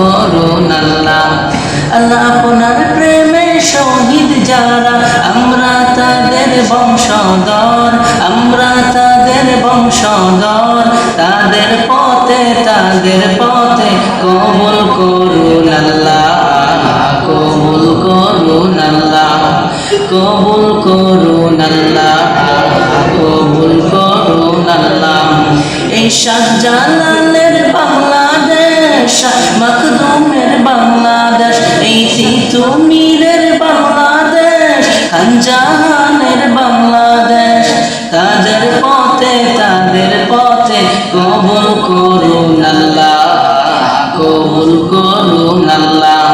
করুন আল্লাহ আল্লাহ আপনার প্রেমে শহীদ যারা, আমরা তাদের বংশধর, আমরা তাদের বংশধর। তাদের পথে তাদের পথে কবুল করুন আল্লাহ কবুল করুন আল্লাহ কবুল করুন আল্লাহ কবুল করুন আল্লাহ এই শাহজালালের বাংলাদেশ এই বাংলাদেশ, খানজাহানের বাংলাদেশ। তাদের পথে তাদের পথে কবুল করুন আল্লাহ, কবুল করুন আল্লাহ,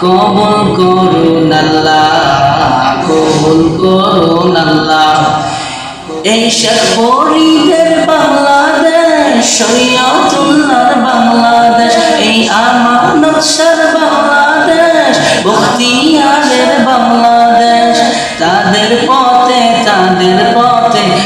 কবুল করুন আল্লাহ, কবুল করুন আল্লাহ। এই শেখ বাংলাদেশ বাংলাদেশ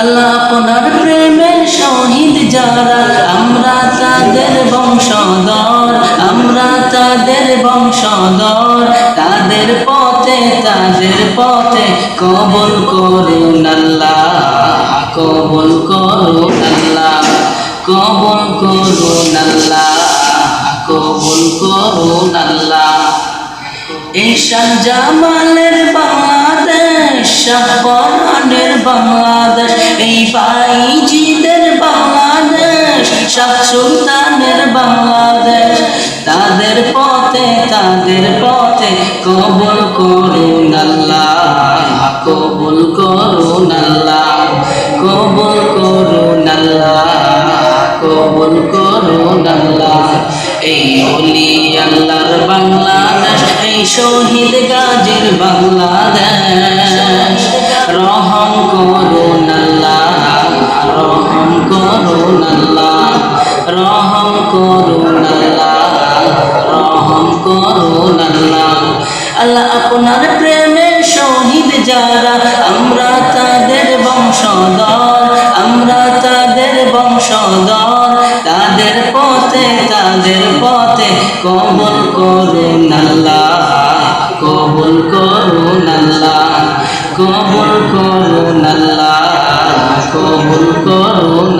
আল্লাহ আপনার প্রেমের শহীদ যারা, আমরা তাদের বংশধর, আমরা তাদের বংশধর। তাদের পথে তাদের পথে কবল করুন আল্লাহ, কবল করুন আল্লাহ, কবল করুন আল্লাহ, কবল করুন আল্লাহ। ঈশান জামালের বাংলাদেশ শাহপরানের বাংলাদেশ এই বাংলাদেশ, শাহ সুলতানের বাংলাদেশ। তাদের পথে তাদের পথে কবল করুন আল্লাহ, কবুল করুন আল্লাহ, কবুল করুন আল্লাহ, কবুল করুন আল্লাহ। এই অলি আল্লাহর বাংলাদেশ, এই শহীদ গাজীর বাংলাদেশ। রহম করুন করুন আল্লাহ রহম করুন আল্লাহ আল্লাহ আপনার প্রেমে শহীদ যারা, আমরা তাদের বংশধর, আমরা তাদের বংশধর। তাদের পথে তাদের পথে কবল করুন আল্লাহ, কবল করুন আল্লাহ, কবল করুন আল্লাহ, কবল করুন